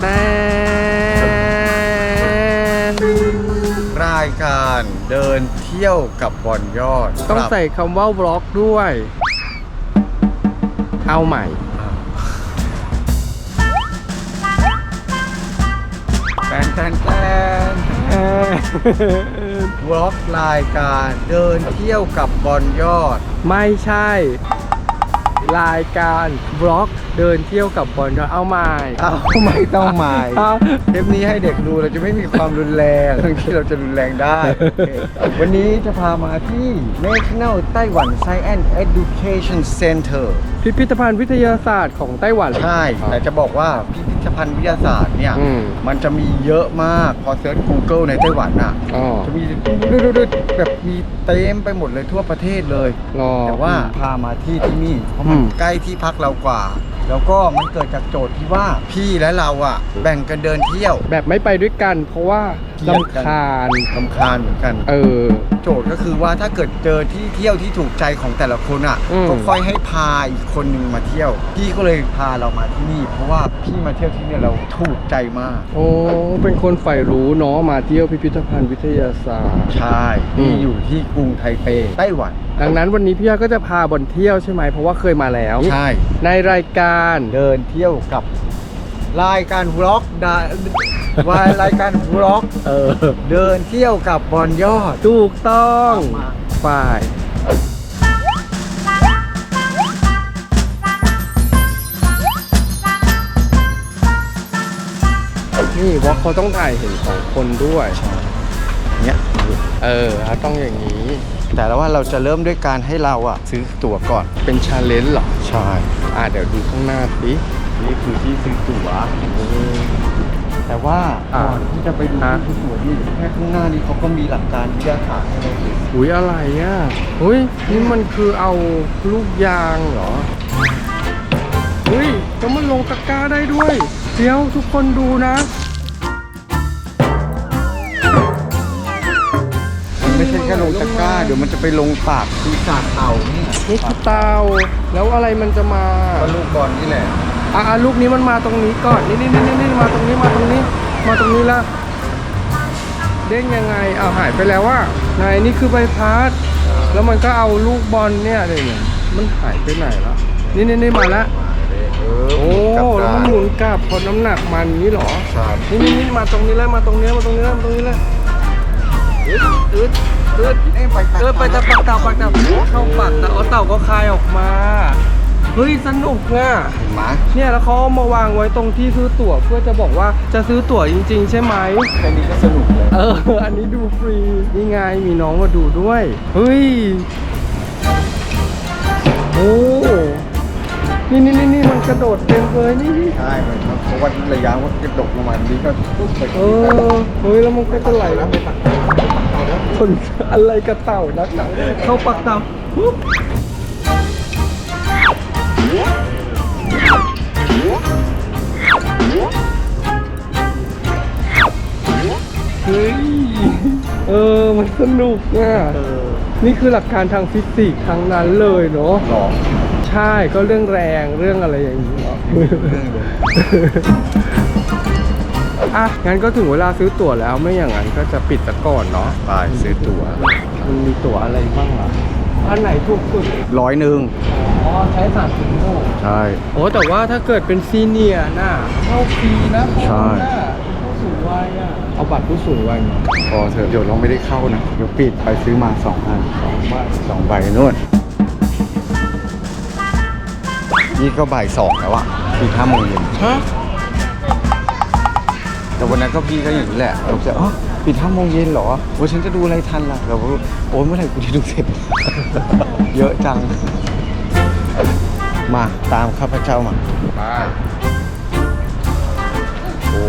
แต่นรายการเดินเที่ยวกับบอลยอดต้องครับใส่คำว่าบล็อกด้วย เอาใหม่แฟนแฟนแฟนวล็อกรายการเดินเที่ยวกับบอลยอด ไม่ใช่ รายการบล็อก เดินเที่ยวกับบอลยอดเอาใหม่อ้าวไม่ต้องหมายอ้าวเทปนี้ให้เด็กดูเราจะไม่มีความรุนแรงทั้งที่เราจะรุนแรงได้โอเควันนี้จะพามาที่ National Taiwan Science Education Center พิพิธภัณฑ์วิทยาศาสตร์ของไต้หวัน ใช่ แต่จะบอกว่าพิพิธภัณฑ์วิทยาศาสตร์เนี่ย อืมมันจะมีเยอะมาก พอเซิร์ช Google ในไต้หวันอะ อ๋อ จะมีแบบมีเต็มไปหมดเลยทั่วประเทศเลยอ๋อแต่ว่าพามาที่ที่นี่ เพราะมันอืม ใกล้ที่พักเรากว่าแล้วก็มันเกิดจากโจทย์ที่ว่าพี่และเราอะแบ่งกันเดินเที่ยว แบบไม่ไปด้วยกัน เพราะว่าเกลียดกันลำคาญลำคาญเหมือนกัน เออ โจทย์ก็คือว่าถ้าเกิดเจอที่เที่ยวที่ถูกใจของแต่ละคนอะอืม ก็ค่อยให้พาอีกคนหนึ่งมาเที่ยว พี่ก็เลยพาเรามาที่นี่ เพราะว่าพี่มาเที่ยวที่เนี่ยเราถูกใจมาก โอ้ เป็นคนใฝ่รู้เนาะมาเที่ยวพิพิธภัณฑ์วิทยาศาสตร์ ใช่ อืนี่ม อยู่ที่กรุงไทเปไต้หวัน ดังนั้นวันนี้พี่ยาก็จะพาบอลเที่ยวใช่ไหมเพราะว่าเคยมาแล้ว ใช่ ในรายการเดินเที่ยวกับรายการวล็อกดาวายรายการวล็อกเออเดินเที่ยวกับบอลยอดถูกต้องมาฝ่ายนี่วอลเขาต้องถ่ายเห็นของคนด้วย เนี่ยเออเขาต้องอย่างนี้ แต่แล้วว่าเราจะเริ่มด้วยการให้เราอะซื้อตั๋วก่อน เป็นชาเลนจ์เหรอ ใช่ อ่าเดี๋ยวดูข้างหน้าสินี่คือที่ซื้อตั๋วแต่ว่าอ่าก่อนที่จะไปดูฮะที่ซื้อตั๋วนี่แค่ข้างหน้านี่เขาก็มีหลักการวิทยาศาสตร์ให้เราดูอุ้ยอะไรอะอุ้ยนี่มันคือเอาลูกยางเหรออุ้ยแล้วมันลงตะกร้าได้ด้วย เดี๋ยวทุกคนดูนะ ค่ลงตะกร้าเดี๋ยวมันจะไปลงปากปีศาจเต่านี่นี่คือเตาแล้วอะไรมันจะมาก็ลูกบอลนี่แหละอะอะลูกนี้มันมาตรงนี้ก่อนนี่นี่นี่นี่มาตรงนี้มาตรงนี้มาตรงนี้ละเด้งยังไงเอาวหายไปแล้วว่าไหนนี่คือใบพัดแล้วมันก็เอาลูกบอลเนี่ยเนี่ยเนี่ยมันหายไปไหนละนี่นี่นี่มาละเอโอ้กลับแล้วได้มันหมุนกลับพอน้ำหนักมันนี้เหรอใช่นี่นี่นี่มาตรงนี้แล้วมาตรงนี้มาตรงนี้แล้วมาตรงนี้แล้วอึดอึด อึดเอ้ยไปเออไปตะปักเต่าปักเต่าเข้าปากเต่าเอาเต่าก็คายออกมาเฮ้ยสนุกอะหมาเนี่ยแล้วเขาเอามาวางไว้ตรงที่ซื้อตั๋วเพื่อจะบอกว่าจะซื้อตั๋วจริง ๆ ใช่ไหมแค่นี้ก็สนุกเลยเอออันนี้ดูฟรีนี่ไงมีน้องมาดูด้วยเฮ้ยโอ้นี่นี่นี่นี่มันกระโดดเต็มเลยนี่นี่ใช่มันครับเพราะว่าระยะมันกระดกลงมานี้ก็ปุ๊บไปเออเฮ้ยแล้วมันก็จะไหลแล้วไปตัก คนอะไรกระเต่านักหนาเข้าปักเต่าปุ๊บเฮ้ย เออ มันสนุกอะเออนี่คือหลักการทางฟิสิกส์ทั้งนั้นเลยเนาะหลอกใช่ ก็เรื่องแรง เรื่องอะไรอย่างนี้เนาะเรื่ องเลยอะ งั้นก็ถึงเวลาซื้อตั๋วแล้วไม่อย่างนั้นก็จะปิดซะก่อนเนาะไปซื้อตั๋วมันมีตั๋วอะไรบ้างล่ะอันไหนถูกสุดร้อยหนึ่งอ๋อใช้สามสิบโลใช่ โอ้แต่ว่าถ้าเกิดเป็นซีเนียร์น่ะเข้าฟรีนะใช่เข้าน่ะผู้สูงวัยอะเอาบัตรผู้สูงวัยมาพอเถอะเดี๋ยวเราไม่ได้เข้านะเดี๋ยวปิดไปซื้อมาสองอันสองใบสองใบนู่นนี่ก็บ่ายสองแล้วอะคือห้าโมงเย็นฮะแต่ วันนั้นก็พี่ก็อย่างนี้แหละเราจะอ๋อปิดห้าโมงเย็นเหรอว่าฉันจะดูอะไรทันล่ะเราก็โอ้เมื่อไหร่กูจะดูเสร็จ เยอะจัง มาตามข้าพเจ้ามาไปโอ้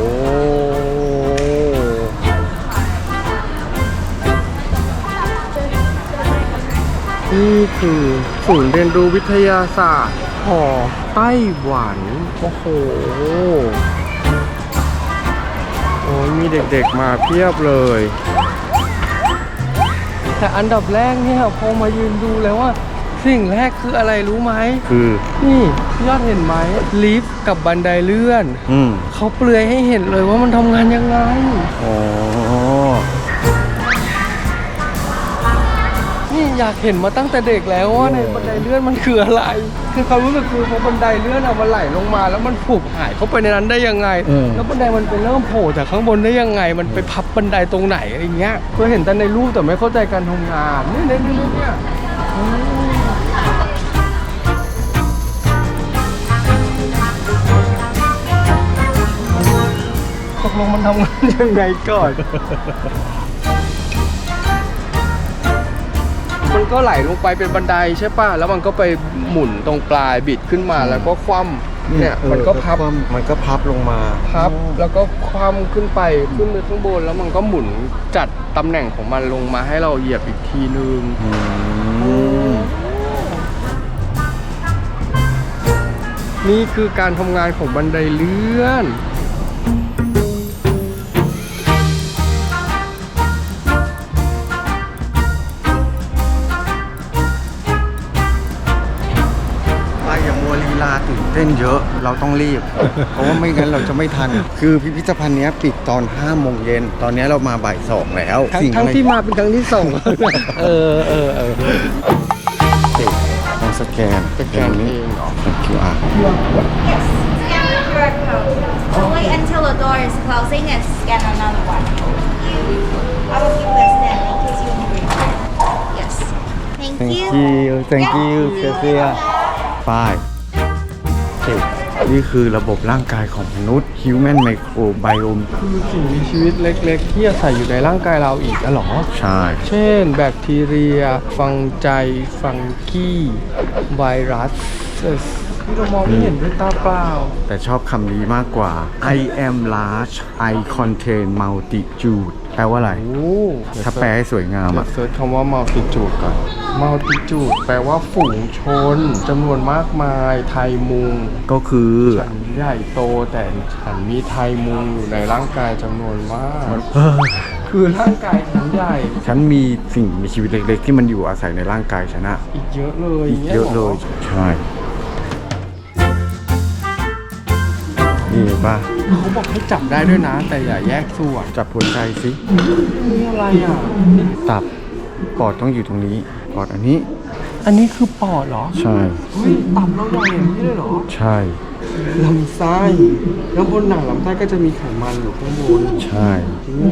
นี่คือศูนย์เรียนรู้วิทยาศาสตร์ขอไต้หวัน โอ้โห มีเด็กๆมาเพียบเลย แต่อันดับแรกเนี่ยพอมายืนดูแล้วว่า สิ่งแรกคืออะไรรู้ไหม คือ นี่ยอดเห็นไหมลิฟต์กับบันไดเลื่อน อืมเขาเปลือยให้เห็นเลยว่ามันทำงานยังไง อ๋อ อยากเห็นมาตั้งแต่เด็กแล้วว่าในบันไดเลื่อนมันคืออะไร คือความรู้สึกคือพอบันไดเลื่อนอะมันไหลลงมา แล้วมันผุบหายเข้าไปในนั้นได้ยังไง แล้วบันไดมันไปเริ่มโผล่จากข้างบนได้ยังไง มันไปพับบันไดตรงไหนอะไรเงี้ยเคยเห็นแต่ในรูปแต่ไม่เข้าใจการทำงานนี่นี่นี่เนี่ยอืมตกลงมันทำงานยังไงก่อน มันก็ไหลลงไปเป็นบันไดใช่ป่ะ แล้วมันก็ไปหมุนตรงปลายบิดขึ้นมาแล้วก็คว่ำเนี่ยออมันก็พับ มันก็พับลงมา พับ แล้วก็คว่ำขึ้นไปขึ้นไปข้างบนแล้วมันก็หมุนจัดตำแหน่งของมันลงมาให้เราเหยียบอีกทีนึงอืมนี่คือการทำงานของบันไดเลื่อน เต้นเยอะเราต้องรีบ เพราะว่าไม่งั้นเราจะไม่ทัน คือพิพิธภัณฑ์เนี้ยปิดตอน5โมงเย็นตอนนี้เรามาบ่ายสองแล้วทั้งสิ่งทั้งอะไรที่มาเป็นครั้งที่สองเออเออเออต้องสแกนสแกนเองเหรอ QR Yes, scan the QR code. Wait until the door is closing and scan another one. I will give this then in case you need return. Yes. Thank, Thank you. you Thank you เซีย เซียป้ายเจ็บนี่คือระบบร่างกายของมนุษย์ Human Microbiome คือสิ่งมีชีวิตเล็กๆ ที่อาศัยอยู่ในร่างกายเราอีกอะเหรอ ใช่ เช่น แบคทีเรีย ฟังใจ ฟังกี้ ไวรัสที่เรามองไม่เห็นด้วยตาเปล่า แต่ชอบคำนี้มากกว่า I am large I contain multitude แปลว่าอะไร โอ้ถ้าแปลให้สวยงามเดี๋ยอะวเซิร์ชคำว่า multitude ก่อน multitude แปลว่าฝูงชนจำนวนมากมาย ไทยมุง ก็คือฉันใหญ่โตแต่ฉันมีไทยมุงอยู่ในร่างกายจำนวนมากเออคือร่างกายฉันใหญ่ฉันมีสิ่งมีชีวิตเล็ก ๆ ที่มันอยู่อาศัยในร่างกายฉันอะอีกเยอะเลยอีกเยอะเลย ใช่ นี่เห็นป่ะ เขาบอกให้จับได้ด้วยนะ แต่อย่าแยกส่วนจับหัวใจสินี่อะไรอะ ตับปอดต้องอยู่ตรงนี้ปอดอันนี้ อันนี้คือปอดเหรอใช่ เฮ้ยตับเราใหญ่อย่างนี้เลยเหรอใช่ ลำไส้แล้วบนหนังลำไส้ก็จะมีไขมันอยู่ข้างบนใช่อุ้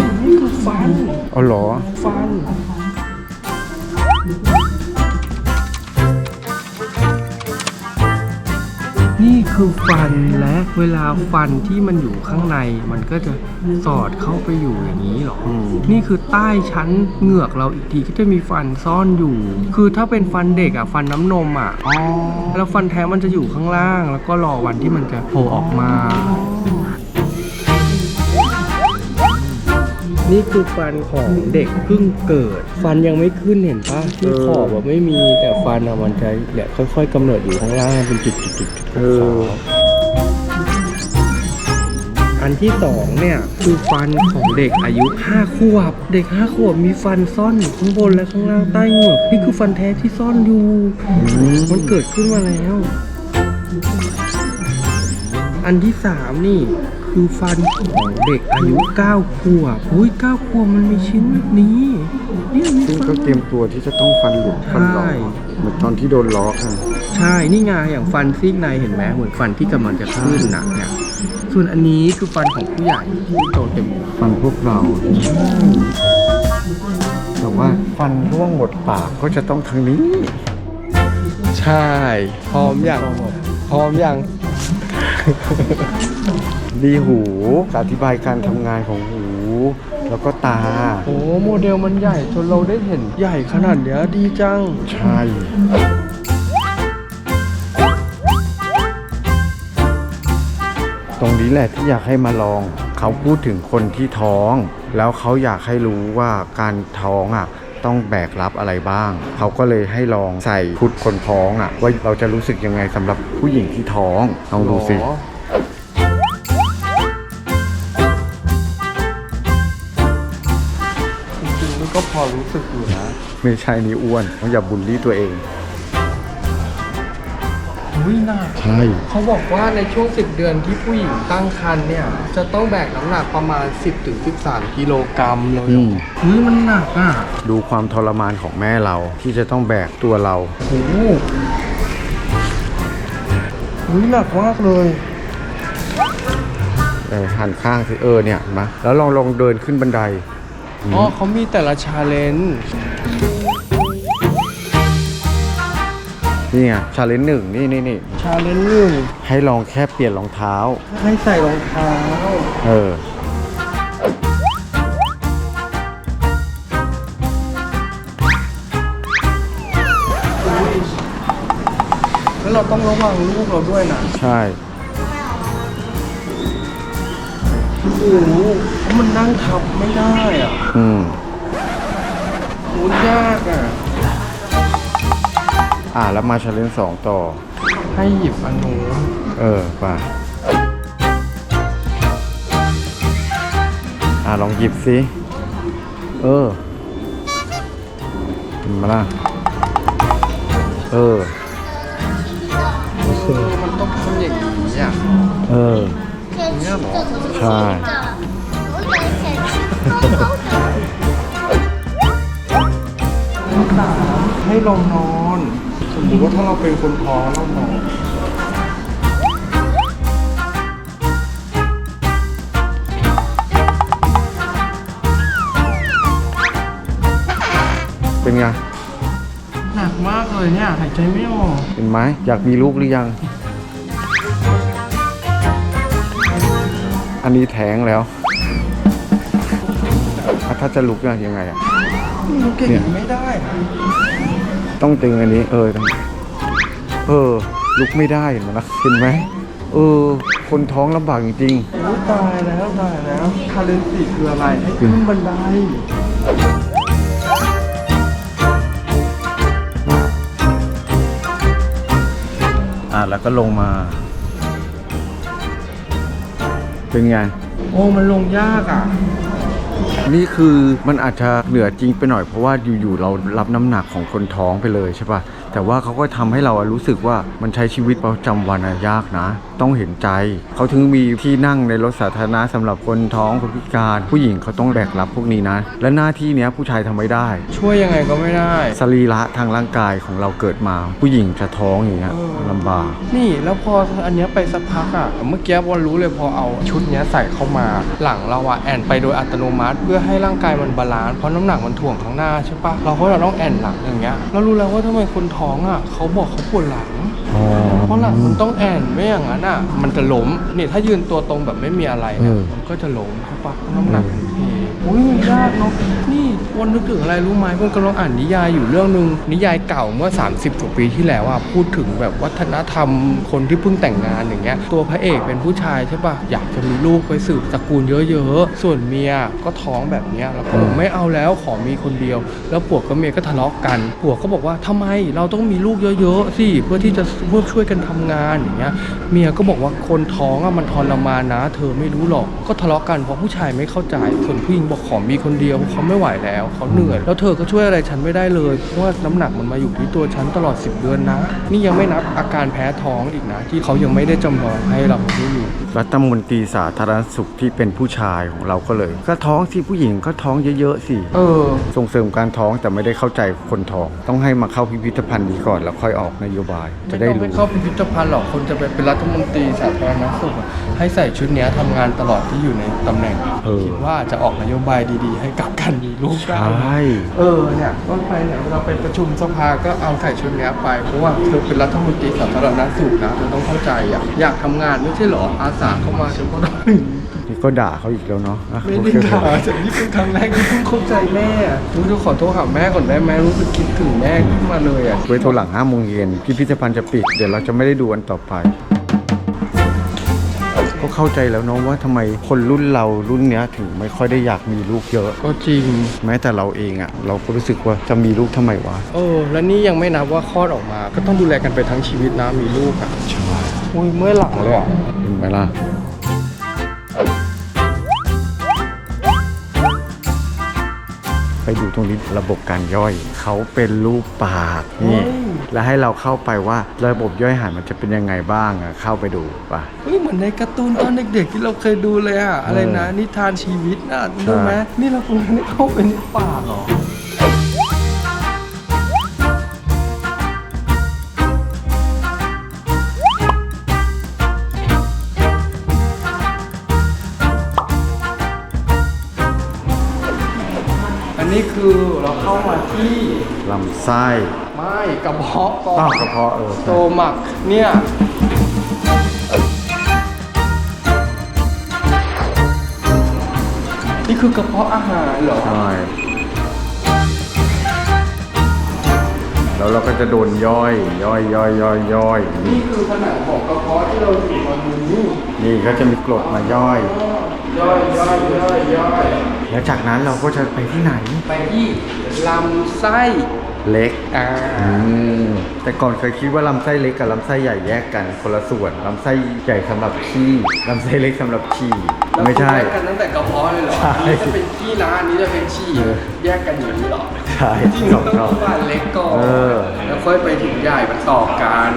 ยนี่คือฟันเอาเหรอ ฟัน คือฟันและเวลาฟันที่มันอยู่ข้างใน มันก็จะสอดเข้าไปอยู่อย่างนี้เหรออมนี่คือใต้ชั้นเหงือกเราอีกทีก็จะมีฟันซ่อนอยู่ คือถ้าเป็นฟันเด็กอะฟันน้ำนมอะแล้วฟันแท้มันจะอยู่ข้างล่าง แล้วก็รอวันที่มันจะโผล่ออกมา นี่คือฟันของเด็กเพิ่งเกิด ฟันยังไม่ขึ้นเห็นปะที่ขอบแบบไม่มีแต่ฟันอะมันจะเนี่ยค่อย ๆกำเนิดอยู่ข้างล่างเป็นจุดๆๆๆเอออันที่สองเนี่ยคือฟันของเด็กอายุ5ขวบ เด็ก5ขวบมีฟันซ่อนอยู่ข้างบนและข้างล่างใต้เหงือกนี่คือฟันแท้ที่ซ่อนอยู่มันเกิดขึ้นมาแล้วอันที่สามนี่ คือฟันของเด็กอายุ9ขวบอุ้ย9ขวบมันมีชิ้นแบบนี้เนี่ยมีซึ่งฟัก็เตรียมตัวที่จะต้องฟันหลุดฟันหลอใช่ เหมือนตอนที่โดนล้อกอะใช่นี่ไงอย่างฟันซีกในเห็นไหมเหมือนฟันที่กำลังจะขึ้นนะเนี่ยส่วนอันนี้คือฟันของผู้ใหญ่ที่โตเต็มฟันพวกเราแต่ว่าฟันร่วงหมดปากก็จะต้องทางนี้ ใช่ พร้อมอย่างพร้อมอย่าง ดีหูอธิบายการทำงานของหู แล้วก็ตา โอ้โมเดลมันใหญ่จนเราได้เห็นใหญ่ขนาดเนี้ยดีจัง ใช่ ตรงนี้แหละที่อยากให้มาลอง เขาพูดถึงคนที่ท้อง แล้วเขาอยากให้รู้ว่าการท้องอะ ต้องแบกรับอะไรบ้าง เขาก็เลยให้ลองใส่ชุดคนท้องอะ ว่าเราจะรู้สึกยังไงสำหรับผู้หญิงที่ท้องลองดูสิหรอ ก็ก็พอรู้สึกอยู่นะ ไม่ใช่นี่อ้วนต้องอย่าบูลลี่ตัวเอง อุ้ยหนักใช่ เขาบอกว่าในช่วง 10 เดือนที่ผู้หญิงตั้งครรภ์เนี่ย จะต้องแบกน้ำหนักประมาณ 10-13 กิโลกรัมเลยอืมเฮ้ยมันหนักอะดูความทรมานของแม่เราที่จะต้องแบกตัวเรา โอ้โหเฮ้ยหนักมากเลย เออหันข้างสิเออเนี่ยเห็นไหมาแล้วลองลองเดินขึ้นบันได อ๋อเขามีแต่ละชาเลนจ์นี่ไงชาเลนจ์หนึ่งนี่นี่นี่ชาเลนจ์หนึ่งให้ลองแค่เปลี่ยนรองเท้า ให้ใส่รองเท้า เออ แล้วเราต้องระวังลูกเราด้วยนะ ใช่ โอ้โหเพราะมันนั่งทับไม่ได้อะอืมโอ้ยากอะ อ่าแล้วมาชาเลนจ์สองต่อ ให้หยิบอันนู้นเออป่ะอ่าลองหยิบสิ เออเห็นมาล่ะ เออ เออมันต้องทำอย่างนี้อะ เออ เนี่ยเหรอใช่สามให้เรานอน สมมติว่าถ้าเราเป็นคนท้องเรานอนเป็นไง หนักมากเลยเนี่ย หายใจไม่ออก เห็นไหม อยากมีลูกหรือยัง อันนี้แท้งแล้วอะถ้าจะลุกอะยังไงอะลูกเก่งเนี่ยไม่ได้อะต้องตึงอันนี้ เออต้องเออ ลุกไม่ได้เห็นไหมล่ะเห็นไหมเออ คนท้องลำบากจริงโอ้ยตายแล้วตายแล้วคาเลนสีคืออะไรให้ขึ้นบันไดๆ อะแล้วก็ลงมา เป็นไง โอ้มันลงยากอะ นี่คือมันอาจจะเหนือจริงไปหน่อยเพราะว่าอยู่ๆเรารับน้ำหนักของคนท้องไปเลยใช่ปะ แต่ว่าเขาก็ทำให้เรารู้สึกว่ามันใช้ชีวิตประจำวันอะยากนะ ต้องเห็นใจ เขาถึงมีที่นั่งในรถสาธารณะสำหรับคนท้องคนพิการ ผู้หญิงเขาต้องแบกรับพวกนี้นะ และหน้าที่เนี้ยผู้ชายทำไม่ได้ ช่วยยังไงก็ไม่ได้สรีระทางร่างกายของเราเกิดมา ผู้หญิงจะท้องอย่างเงี้ยเออลำบาก นี่แล้วพออันเนี้ยไปสักพักอะเมื่อกี้วันรู้เลยพอเอาชุดเนี้ยใส่เข้ามา หลังเราอะแอนไปโดยอัตโนมัติ เพื่อให้ร่างกายมันบาลานซ์เพราะน้ำหนักมันถ่วงข้างหน้าใช่ปะเราก็เราต้องแอนหลังอย่างเงี้ยเรารู้แล้วว่าทำไมคนท้องอะเขาบอกเขาปวดหลังเพราะหลังมันต้องแอนไม่อย่างนั้นอะ มันจะล้มนี่ถ้ายืนตัวตรงแบบไม่มีอะไรเอเนี่ยมันก็จะล้มใช่ปะเพราะน้ำหนักมันเท อ้ยมันยากเนาะนี่วนนึกถึงอะไรรู้ไหมวนกำลังอ่านนิยายอยู่เรื่องหนึ่งนิยายเก่าเมื่อ 30กว่าปีที่แล้วอะพูดถึงแบบวัฒนธรรมคนที่เพิ่งแต่งงานอย่างเงี้ยตัวพระเอกเป็นผู้ชายใช่ปะอยากจะมีลูกไปสืบตระกูลเยอะๆ ส่วนเมียก็ท้องแบบเนี้ยแล้วก็บอกไม่เอาแล้วขอมีคนเดียว แล้วผัวกับเมียก็ทะเลาะกันผัวก็บอกว่าทำไมเราต้องมีลูกเยอะๆสิเพื่อที่จะเพื่อช่วยกันทำงานอย่างเงี้ยเมียก็บอกว่าคนท้องอะมันทรมานนะ เธอไม่รู้หรอกก็ทะเลาะกันเพราะผู้ชายไม่เข้าใจส่วนผู้หญิงบอกขอมีคนเดียวเขาไม่ไหวแล้วเขาเหนื่อยแล้วเธอก็ช่วยอะไรฉันไม่ได้เลยเพราะว่าน้ำหนักมันมาอยู่ที่ตัวฉันตลอด 10 เดือนนะ นี่ยังไม่นับอาการแพ้ท้องอีกนะ ที่เขายังไม่ได้จำลองให้เราได้อยู่รัฐมนตรีสาธารณสุขที่เป็นผู้ชายของเราก็เลย ก็ท้องสิผู้หญิงก็ท้องเยอะๆสิเออ ส่งเสริมการท้องแต่ไม่ได้เข้าใจคนท้อง ต้องให้มาเข้าพิพิธภัณฑ์นี้ก่อนแล้วค่อยออกนโยบาย จะไม่ได้ต้องไปรู้เข้าพิพิธภัณฑ์หรอกคนจะไปเป็นรัฐมนตรีสาธารณสุขอะให้ใส่ชุดเนี้ยทำงานตลอดที่อยู่ในตำแหน่ง เออคิดว่าจะออกนโยบายดีๆ ให้กับการมีลูกใชได้่เออเนี่ยต้นไปเนี่ยเวลาไปประชุมสภาก็เอาใส่ชุดเนี้ยไปเพราะว่าเธอเป็นรัฐมนตรีสาธารณสุขนะเธอต้องเข้าใจอะอยากทำงานไม่ใช่เหรออาสาเข้ามาฉันก็ต้องนี่ก็ด่าเขาอีกแล้วเนาะอะไม่โอได้เค ด่าแต่นี่เป็นครั้งแรกที่เพิ่งเข้าใจแม่รู้จะขอโทษหาแม่ก่อนได้ไหมรู้สึกคิดถึงแม่ขึ้นมาเลยอะไว้โทรหลังห้าโมงเย็นพิพิธภัณฑ์จะปิด เดี๋ยวเราจะไม่ได้ดูอันต่อไป ก็เข้าใจแล้วเนาะว่าทำไมคนรุ่นเรารุ่นเนี้ยถึงไม่ค่อยได้อยากมีลูกเยอะ ก็จริง แม้แต่เราเองอะ่ะ เราก็รู้สึกว่าจะมีลูกทำไมวะ เออ แล้วนี่ยังไม่นับว่าคลอดออกมา ก็ต้องดูแลกันไปทั้งชีวิตนะมีลูกอะ ใช่ อุ้ยเมื่อยหลังเลยอะเห็นไหมล่ะเไปดูตรงนี้ระบบการย่อย เขาเป็นรูปปากนี่เฮ้ยแล้วให้เราเข้าไปว่าระบบย่อยอาหารมันจะเป็นยังไงบ้างอะเข้าไปดูป่ะเฮ้ยเหมือนในการ์ตูนตอนเด็กๆที่เราเคยดูเลยอะอะไรนะนิทานชีวิตน่ะดูไหมนี่เราคงได้เข้าไปในป่าเหรอ ที่ลำไส้ไม่กระเพาะก่อต้อนกระเพาะเออโตหมักเนี่ยนี่คือกระเพาะอาหารเหรอ ใช่แล้วเราก็จะโดนย่อย ย่อยย่อยย่อยย่อยนี่คือผนังของกระเพาะที่เราอยู่ตอนนี้นี่ก็จะมีกรดมาย่อย ย่อยย่อยย่อยย่อยแล้วจากนั้นเราก็จะไปที่ไหน ไปที่ลำไส้เล็กอ่าอืมแต่ก่อนเคยคิดว่าลำไส้เล็กกับลำไส้ใหญ่แยกกันคนละส่วนลำไส้ใหญ่สำหรับขี้ลำไส้เล็กสำหรับขี้ไม่ใช่ แยกกันตั้งแต่กระเพาะเลยเหรอใช่ อันนี้จะเป็นขี้นะอันนี้จะเป็นฉี่เออแยกกันอย่างนี้เหรอใช่จริงสองๆรต้ออบงมาเล็กก่อนเออ แล้วค่อยไปถึงใหญ่มันต่อกัน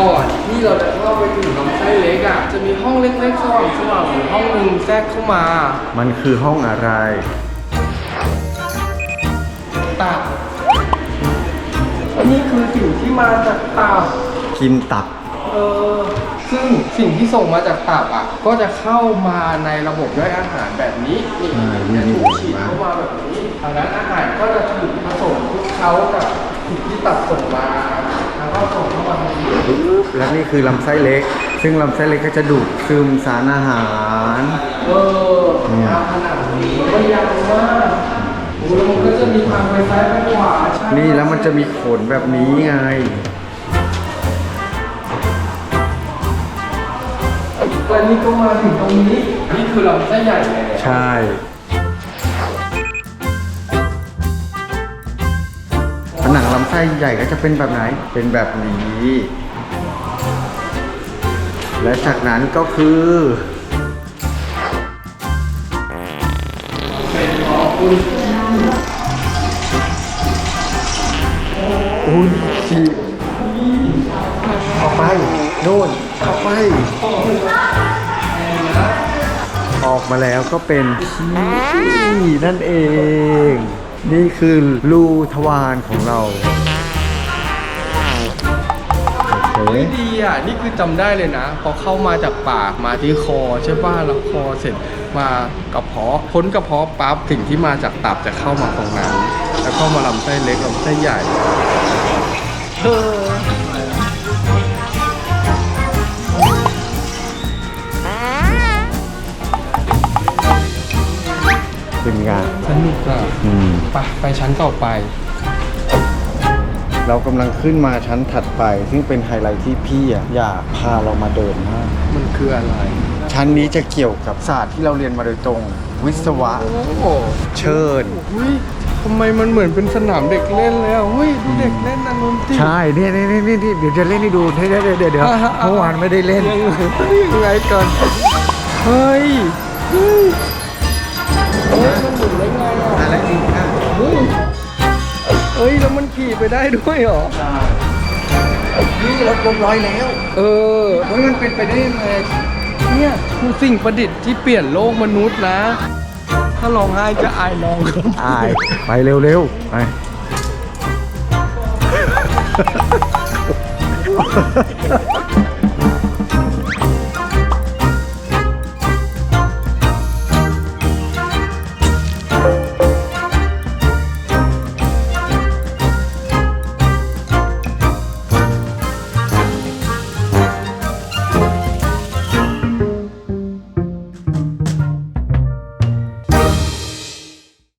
ก่อนที่เราจะเข้าไปถึงลำไส้เล็กอะจะมีห้องเล็กๆสว่างสว่างๆอยู่ห้องหนึ่งแทรกเข้ามามันคือห้องอะไร ตับนี่คือสิ่งที่มาจากตับกินตับ เออซึ่งสิ่งที่ส่งมาจากตับอะก็จะเข้ามาในระบบย่อยอาหารแบบนี้นี่อ่าจะนี่ถูกฉีดเข้ามาแบบนี้ดังนั้นอาหารก็จะถูกผสมคลุกเคล้ากับสิ่งที่ตับส่งมา แล้วก็ส่งเข้ามาทางนี้และนี่คือลำไส้เล็ก ซึ่งลำไส้เล็กก็จะดูดซึมสารอาหารเออเนี่ยตามขนาดนี้ก็ยาวมากโอ้แล้วมันก็จะมีทางไปซ้ายไปขวาใช่นี่แล้วมันจะมีขนแบบนี้ไงแล้วนี่ก็มาถึงตรงนี้ นี่คือลำไส้ใหญ่เลยใช่ ลำไส้ใหญ่ก็จะเป็นแบบไหน เป็นแบบนี้ และจากนั้นก็คืออุ้ยฉีกออกไปโน่นออกไป ออกมาแล้วก็เป็นขี้นั่นเอง นี่คือรูทวารของเรา โอเคเฮ้ยดีอะ นี่คือจำได้เลยนะ พอเข้ามาจากปากมาที่คอใช่ป่ะแล้วคอเสร็จมากระเพาะพ้นกระเพาะปั๊บสิ่งที่มาจากตับจะเข้ามาตรงนั้น แล้วเข้ามาลำไส้เล็กลำไส้ใหญ่เออ งาน สนุกอะอืม ไปไปชั้นต่อไป เรากำลังขึ้นมาชั้นถัดไป ซึ่งเป็นไฮไลท์ที่พี่อะอยากพาเรามาเดินมาก มันคืออะไร ชั้นนี้จะเกี่ยวกับศาสตร์ที่เราเรียนมาโดยตรง วิศวะ โอ้โหเชิญ อุ้ยทำไมมันเหมือนเป็นสนามเด็กเล่นเลยอะเฮ้ยดูเด็กเล่นนะนุ่นติใช่เนี่ยเนี่ยเนี่ยเนี่ยเดี๋ยวจะเล่นให้ดูเดี๋ยวเดี๋ยวเดี๋ยวเดี๋ยวเมื่อวานไม่ได้เล่น ยังไงยังไงก่อนเฮ้ยเฮ้ยเฮ้ยมัน เอ้ย แล้วมันขี่ไปได้ด้วยเหรอ นี่รถลมร้อยแล้วเออ เฮ้ยมันเป็นไปได้ยังไงเนี่ยคือสิ่งประดิษฐ์ที่เปลี่ยนโลกมนุษย์นะ ถ้าร้องไห้จะอายน้องเขาอายไปเร็วๆไปเ